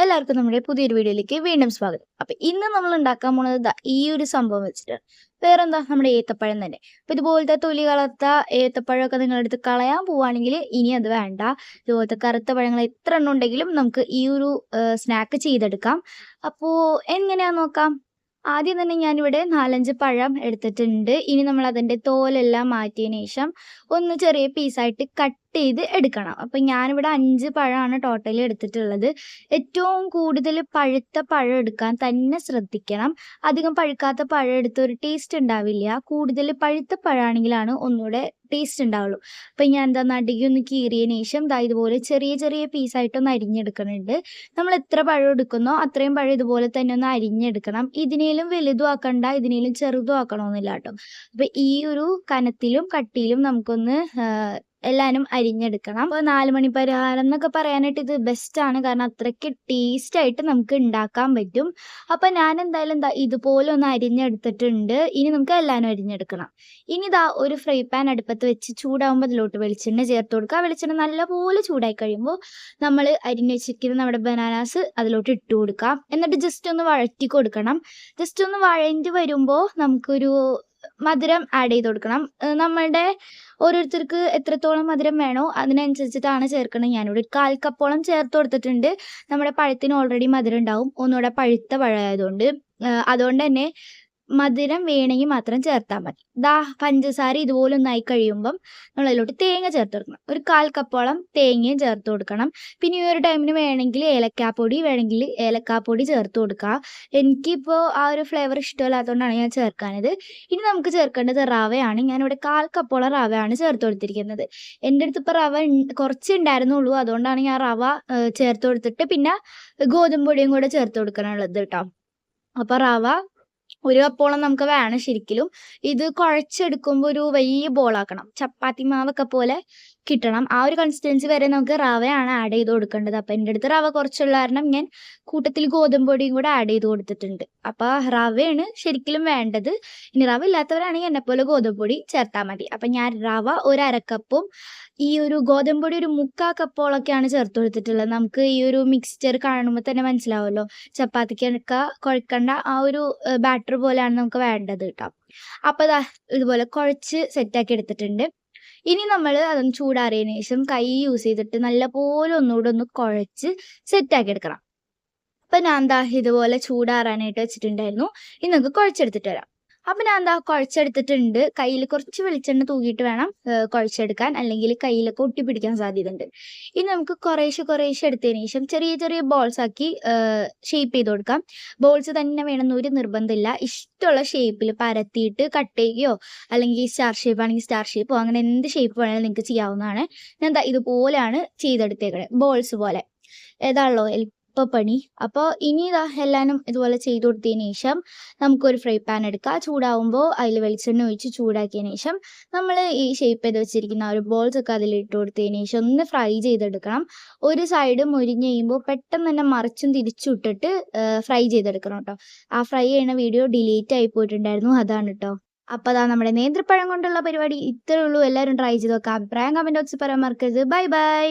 എല്ലാവർക്കും നമ്മുടെ പുതിയൊരു വീഡിയോയിലേക്ക് വീണ്ടും സ്വാഗതം. അപ്പൊ ഇന്ന് നമ്മൾ ഉണ്ടാക്കാൻ പോണത് ഈ ഒരു സംഭവം വെച്ചിട്ടാണ് വേറെന്താ നമ്മുടെ ഏത്തപ്പഴം തന്നെ. അപ്പൊ ഇതുപോലത്തെ തൊലി കളർത്ത ഏത്തപ്പഴമൊക്കെ നിങ്ങളെടുത്ത് കളയാൻ പോവാണെങ്കിൽ ഇനി അത് വേണ്ട. ഇതുപോലത്തെ കറുത്ത പഴങ്ങൾ എത്ര എണ്ണം ഉണ്ടെങ്കിലും നമുക്ക് ഈ ഒരു സ്നാക്ക് ചെയ്തെടുക്കാം. അപ്പോ എങ്ങനെയാ നോക്കാം? ആദ്യം തന്നെ ഞാനിവിടെ നാലഞ്ച് പഴം എടുത്തിട്ടുണ്ട്. ഇനി നമ്മൾ അതിന്റെ തോലെല്ലാം മാറ്റിയതിന് ശേഷം ഒന്ന് ചെറിയ പീസായിട്ട് കട്ട് ചെയ്ത് എടുക്കണം. അപ്പം ഞാനിവിടെ അഞ്ച് പഴമാണ് ടോട്ടലി എടുത്തിട്ടുള്ളത്. ഏറ്റവും കൂടുതൽ പഴുത്ത പഴം എടുക്കാൻ തന്നെ ശ്രദ്ധിക്കണം. അധികം പഴുക്കാത്ത പഴം എടുത്ത് ഒരു ടേസ്റ്റ് ഉണ്ടാവില്ല. കൂടുതൽ പഴുത്ത പഴമാണെങ്കിലാണ് ഒന്നുകൂടെ ടേസ്റ്റ് ഉണ്ടാവുള്ളൂ അപ്പം ഞാൻ എന്താ നടുകി ഒന്ന് കീറിയതിന് ശേഷം ദാ ഇതുപോലെ ചെറിയ ചെറിയ പീസായിട്ടൊന്ന് അരിഞ്ഞെടുക്കുന്നുണ്ട്. നമ്മൾ എത്ര പഴം എടുക്കുന്നോ അത്രയും പഴം ഇതുപോലെ തന്നെ ഒന്ന് അരിഞ്ഞെടുക്കണം. ഇതിനേലും വലുതും ആക്കണ്ട ഇതിനേലും ചെറുതും ആക്കണമെന്നില്ല കേട്ടോ. അപ്പം ഈ ഒരു കനത്തിലും കട്ടിയിലും നമുക്കൊന്ന് എല്ലാവരും അരിഞ്ഞെടുക്കണം. അപ്പോൾ നാല് മണി പരിഹാരം എന്നൊക്കെ പറയാനായിട്ട് ഇത് ബെസ്റ്റ് ആണ്. കാരണം അത്രയ്ക്ക് ടേസ്റ്റ് ആയിട്ട് നമുക്ക് ഉണ്ടാക്കാൻ പറ്റും. അപ്പം ഞാൻ എന്തായാലും എന്താ ഇതുപോലെ ഒന്ന് അരിഞ്ഞെടുത്തിട്ടുണ്ട്. ഇനി നമുക്ക് എല്ലാവരും അരിഞ്ഞെടുക്കണം. ഇനി ഇതാ ഒരു ഫ്രൈ പാൻ അടുപ്പത്ത് വെച്ച് ചൂടാകുമ്പോൾ അതിലോട്ട് വെളിച്ചെണ്ണ ചേർത്ത് കൊടുക്കുക. വെളിച്ചെണ്ണ നല്ലപോലെ ചൂടായി കഴിയുമ്പോൾ നമ്മൾ അരിഞ്ഞ് വെച്ചിരിക്കുന്ന നമ്മുടെ ബനാനാസ് അതിലോട്ട് ഇട്ട് കൊടുക്കാം എന്നിട്ട് ജസ്റ്റ് ഒന്ന് വഴറ്റി കൊടുക്കണം. ജസ്റ്റ് ഒന്ന് വഴഞ്ഞ് വരുമ്പോൾ നമുക്കൊരു മധുരം ആഡ് ചെയ്ത് കൊടുക്കണം. നമ്മളുടെ ഓരോരുത്തർക്ക് എത്രത്തോളം മധുരം വേണോ അതിനനുസരിച്ചിട്ടാണ് ചേർക്കുന്നത് ഞാനിവിടെ കാൽ കപ്പോളം ചേർത്ത് കൊടുത്തിട്ടുണ്ട്. നമ്മുടെ പഴത്തിന് ഓൾറെഡി മധുരം ഉണ്ടാവും. ഒന്നുകൂടെ പഴുത്ത പഴമായതുകൊണ്ട്. അതുകൊണ്ട് തന്നെ മധുരം വേണമെങ്കിൽ മാത്രം ചേർത്താൽ മതി. ദാ പഞ്ചസാര ഇതുപോലെ ഒന്നായി കഴിയുമ്പം നമ്മൾ അതിലോട്ട് തേങ്ങ ചേർത്ത് കൊടുക്കണം. ഒരു കാൽ കപ്പോളം തേങ്ങയും ചേർത്ത് കൊടുക്കണം. പിന്നെ ഈ ഒരു ടൈമിന് വേണമെങ്കിൽ ഏലക്കാപ്പൊടി വേണമെങ്കിൽ ഏലക്കാപ്പൊടി ചേർത്ത് കൊടുക്കുക എനിക്കിപ്പോൾ ആ ഒരു ഫ്ലേവർ ഇഷ്ടമല്ലാത്തതുകൊണ്ടാണ് ഞാൻ ചേർക്കാനത് ഇനി നമുക്ക് ചേർക്കേണ്ടത് റവയാണ്. ഞാനിവിടെ കാൽ കപ്പോളം റവയാണ് ചേർത്ത് കൊടുത്തിരിക്കുന്നത്. എന്റെ അടുത്ത് ഇപ്പോൾ റവ കുറച്ച് ഉണ്ടായിരുന്നുള്ളൂ അതുകൊണ്ടാണ് ഞാൻ റവ ചേർത്ത് കൊടുത്തിട്ട് പിന്നെ ഗോതമ്പൊടിയും കൂടെ ചേർത്ത് കൊടുക്കാനുള്ളത് കേട്ടോ അപ്പോൾ റവ ഒരു കപ്പോളം നമുക്ക് വേണം ശരിക്കും ഇത് കുഴച്ചെടുക്കുമ്പോൾ ഒരു വലിയ ബോളാക്കണം. ചപ്പാത്തി മാവൊക്കെ പോലെ കിട്ടണം. ആ ഒരു കൺസിസ്റ്റൻസി വരെ നമുക്ക് റവയാണ് ആഡ് ചെയ്ത് കൊടുക്കേണ്ടത്. അപ്പം എന്റെ അടുത്ത് റവ കുറച്ചുള്ള കാരണം ഞാൻ കൂട്ടത്തിൽ ഗോതമ്പ് പൊടിയും കൂടെ ആഡ് ചെയ്ത് കൊടുത്തിട്ടുണ്ട്. അപ്പോൾ റവയാണ് ശരിക്കും വേണ്ടത്. ഇനി റവ ഇല്ലാത്തവരാണെങ്കിൽ എന്നെപ്പോലെ പോലെ ഗോതമ്പ് പൊടി ചേർത്താൽ മതി. അപ്പം ഞാൻ റവ ഒരു അരക്കപ്പും ഈ ഒരു ഗോതമ്പ് പൊടി ഒരു മുക്കാ കപ്പോളൊക്കെയാണ് ചേർത്ത് കൊടുത്തിട്ടുള്ളത്. നമുക്ക് ഈ ഒരു മിക്സ്ചർ കാണുമ്പോൾ തന്നെ മനസ്സിലാവുമല്ലോ ചപ്പാത്തിക്കൊക്കെ കുഴക്കേണ്ട ആ ഒരു ബാറ്റർ പോലെയാണ് നമുക്ക് വേണ്ടത് കേട്ടോ അപ്പോൾ ഇതുപോലെ കുഴച്ച് സെറ്റാക്കി എടുത്തിട്ടുണ്ട്. ഇനി നമ്മൾ അതൊന്ന് ചൂടാറിയതിന് ശേഷം കൈ യൂസ് ചെയ്തിട്ട് നല്ലപോലെ ഒന്നുകൂടെ ഒന്ന് കുഴച്ച് സെറ്റാക്കി എടുക്കണം. അപ്പം ഞാൻ എന്താ ഇതുപോലെ ചൂടാറാനായിട്ട് വെച്ചിട്ടുണ്ടായിരുന്നു. ഇനി നിങ്ങൾക്ക് കുഴച്ചെടുത്തിട്ട് വരാം. അപ്പം ഞാൻ എന്താ കുഴച്ചെടുത്തിട്ടുണ്ട്. കയ്യിൽ കുറച്ച് വെളിച്ചെണ്ണ തൂക്കിയിട്ട് വേണം കുഴച്ചെടുക്കാൻ. അല്ലെങ്കിൽ കയ്യിലൊക്കെ ഒട്ടിപ്പിടിക്കാൻ സാധ്യതയുണ്ട്. ഇനി നമുക്ക് കുറേശ്ശെ കുറേശ്ശെ എടുത്തതിന് ശേഷം ചെറിയ ചെറിയ ബോൾസ് ആക്കി ഷേപ്പ് ചെയ്ത് കൊടുക്കാം. ബോൾസ് തന്നെ വേണമെന്ന് ഒരു നിർബന്ധമില്ല. ഇഷ്ടമുള്ള ഷേപ്പിൽ പരത്തിയിട്ട് കട്ട് ചെയ്യുകയോ അല്ലെങ്കിൽ സ്റ്റാർ ഷേപ്പ് ആണെങ്കിൽ സ്റ്റാർ ഷേപ്പോ അങ്ങനെ എന്ത് ഷേപ്പ് വേണമെങ്കിലും നിങ്ങൾക്ക് ചെയ്യാവുന്നതാണ്. ഞാൻ എന്താ ഇതുപോലെയാണ് ചെയ്തെടുത്തേക്കണേ. ബോൾസ് പോലെ. ഏതാണല്ലോ പണി. അപ്പോൾ ഇനി ഇതാ എല്ലാനും ഇതുപോലെ ചെയ്തു കൊടുത്തതിന് ശേഷം നമുക്കൊരു ഫ്രൈ പാൻ എടുക്കാം. ചൂടാവുമ്പോൾ അതിൽ വെളിച്ചെണ്ണ ഒഴിച്ച് ചൂടാക്കിയതിന് ശേഷം നമ്മൾ ഈ ഷേപ്പ് ചെയ്ത് വെച്ചിരിക്കുന്ന ഒരു ബോൾസ് ഒക്കെ അതിൽ ഇട്ട് കൊടുത്തതിന് ശേഷം ഒന്ന് ഫ്രൈ ചെയ്തെടുക്കണം. ഒരു സൈഡ് മുരിഞ്ഞ് കഴിയുമ്പോൾ പെട്ടെന്ന് തന്നെ മറിച്ചും തിരിച്ചും ഇട്ടിട്ട് ഫ്രൈ ചെയ്തെടുക്കണം കേട്ടോ ആ ഫ്രൈ ചെയ്യുന്ന വീഡിയോ ഡിലീറ്റ് ആയി പോയിട്ടുണ്ടായിരുന്നു. അതാണ് കേട്ടോ അപ്പോൾ അതാ നമ്മുടെ നേന്ത്രപ്പഴം കൊണ്ടുള്ള പരിപാടി ഇത്രയേ ഉള്ളൂ. എല്ലാവരും ട്രൈ ചെയ്ത് നോക്കാം. അഭിപ്രായം കമന്റ് ബോക്സിൽ പറയാൻ മറക്കരുത്. Bye bye